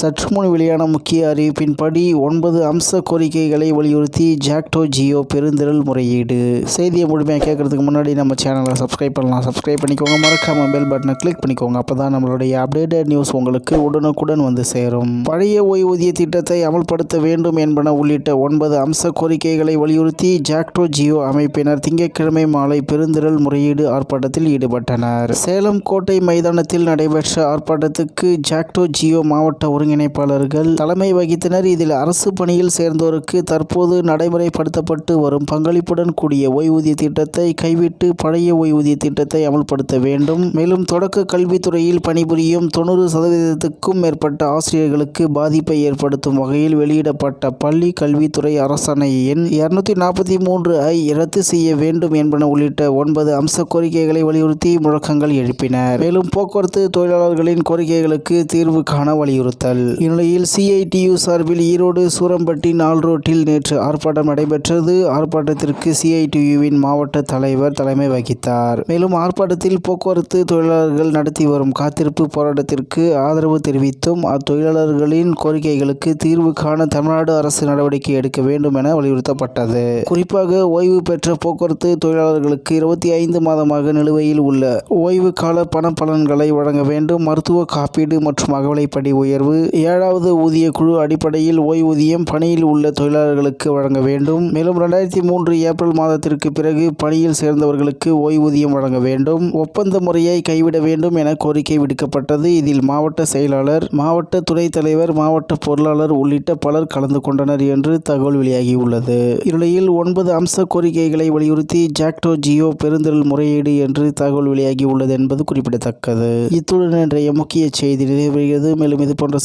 சற்று முன் வெளியான முக்கிய அறிவிப்பின்படி ஒன்பது அம்ச கோரிக்கைகளை வலியுறுத்தி ஜாக்டோ ஜியோ பெருந்திரள் முறையீடு. செய்தியை முழுமையாக கேட்கறதுக்கு முன்னாடி நம்ம சேனலை சப்ஸ்கிரைப் பண்ணலாம். சப்ஸ்கிரைப் பண்ணிக்கோங்க. மறக்காம பெல் பட்டனை கிளிக் பண்ணிக்கோங்க. அப்போ தான் நம்மளுடைய அப்டேட்டட் நியூஸ் உங்களுக்கு உடனுக்குடன் வந்து சேரும். பழைய ஓய்வூதிய திட்டத்தை அமல்படுத்த வேண்டும் என்பன உள்ளிட்ட ஒன்பது அம்ச கோரிக்கைகளை வலியுறுத்தி ஜாக்டோ ஜியோ அமைப்பினர் திங்கட்கிழமை மாலை பெருந்திரள் முறையீடு ஆர்ப்பாட்டத்தில் ஈடுபட்டனர். சேலம் கோட்டை மைதானத்தில் நடைபெற்ற ஆர்ப்பாட்டத்துக்கு ஜாக்டோ ஜியோ மாவட்ட ஒருங்கிணைப்பாளர்கள் தலைமை வகித்தனர். இதில் அரசு பணியில் சேர்ந்தோருக்கு தற்போது நடைமுறைப்படுத்தப்பட்டு வரும் பங்களிப்புடன் கூடிய ஓய்வூதிய திட்டத்தை கைவிட்டு பழைய ஓய்வூதிய திட்டத்தை அமல்படுத்த வேண்டும். மேலும் தொடக்க கல்வித்துறையில் பணிபுரியும் தொண்ணூறு சதவீதத்துக்கும் மேற்பட்ட ஆசிரியர்களுக்கு பாதிப்பை ஏற்படுத்தும் வகையில் வெளியிடப்பட்ட பள்ளி கல்வித்துறை அரசாணை எண் இருநூத்தி நாற்பத்தி மூன்று ஐ ரத்து செய்ய வேண்டும் என்பன உள்ளிட்ட ஒன்பது அம்ச கோரிக்கைகளை வலியுறுத்தி முழக்கங்கள் எழுப்பினர். மேலும் போக்குவரத்து தொழிலாளர்களின் கோரிக்கைகளுக்கு தீர்வு காண வலியுறுத்தல். இந்நிலையில் சிஐடியு சார்பில் ஈரோடு சூரம்பட்டி நாள் ரோட்டில் நேற்று ஆர்ப்பாட்டம் நடைபெற்றது. ஆர்ப்பாட்டத்திற்கு சிஐடியுவின் மாவட்ட தலைவர் தலைமை வகித்தார். மேலும் ஆர்ப்பாட்டத்தில் போக்குவரத்து தொழிலாளர்கள் நடத்தி வரும் காத்திருப்பு போராட்டத்திற்கு ஆதரவு தெரிவித்தும் அத்தொழிலாளர்களின் கோரிக்கைகளுக்கு தீர்வு காண தமிழ்நாடு அரசு நடவடிக்கை எடுக்க வேண்டும் என வலியுறுத்தப்பட்டது. குறிப்பாக ஓய்வு பெற்ற போக்குவரத்து தொழிலாளர்களுக்கு இருபத்தி ஐந்து மாதமாக நிலுவையில் உள்ள ஓய்வு கால பண பலன்களை வழங்க வேண்டும். மருத்துவ காப்பீடு மற்றும் அகவலைப்படி உயர்வு ஏழாவது ஊதிய குழு அடிப்படையில் ஓய்வூதியம் பணியில் உள்ள தொழிலாளர்களுக்கு வழங்க வேண்டும். மேலும் இரண்டாயிரத்தி மூன்று ஏப்ரல் மாதத்திற்கு பிறகு பணியில் சேர்ந்தவர்களுக்கு ஓய்வூதியம் வழங்க வேண்டும். ஒப்பந்த முறையை கைவிட வேண்டும் என கோரிக்கை விடுக்கப்பட்டது. இதில் மாவட்ட செயலாளர் மாவட்ட துணைத் தலைவர் மாவட்ட பொருளாளர் உள்ளிட்ட பலர் கலந்து கொண்டனர் என்று தகவல் வெளியாகியுள்ளது. இந்நிலையில் ஒன்பது அம்ச கோரிக்கைகளை வலியுறுத்தி ஜாக்டோ ஜியோ பெருந்திரள் முறையீடு என்று தகவல் வெளியாகியுள்ளது என்பது குறிப்பிடத்தக்கது. இத்துடன் இன்றைய முக்கிய செய்தி நிறைவேறுகிறது. மேலும் இது போன்ற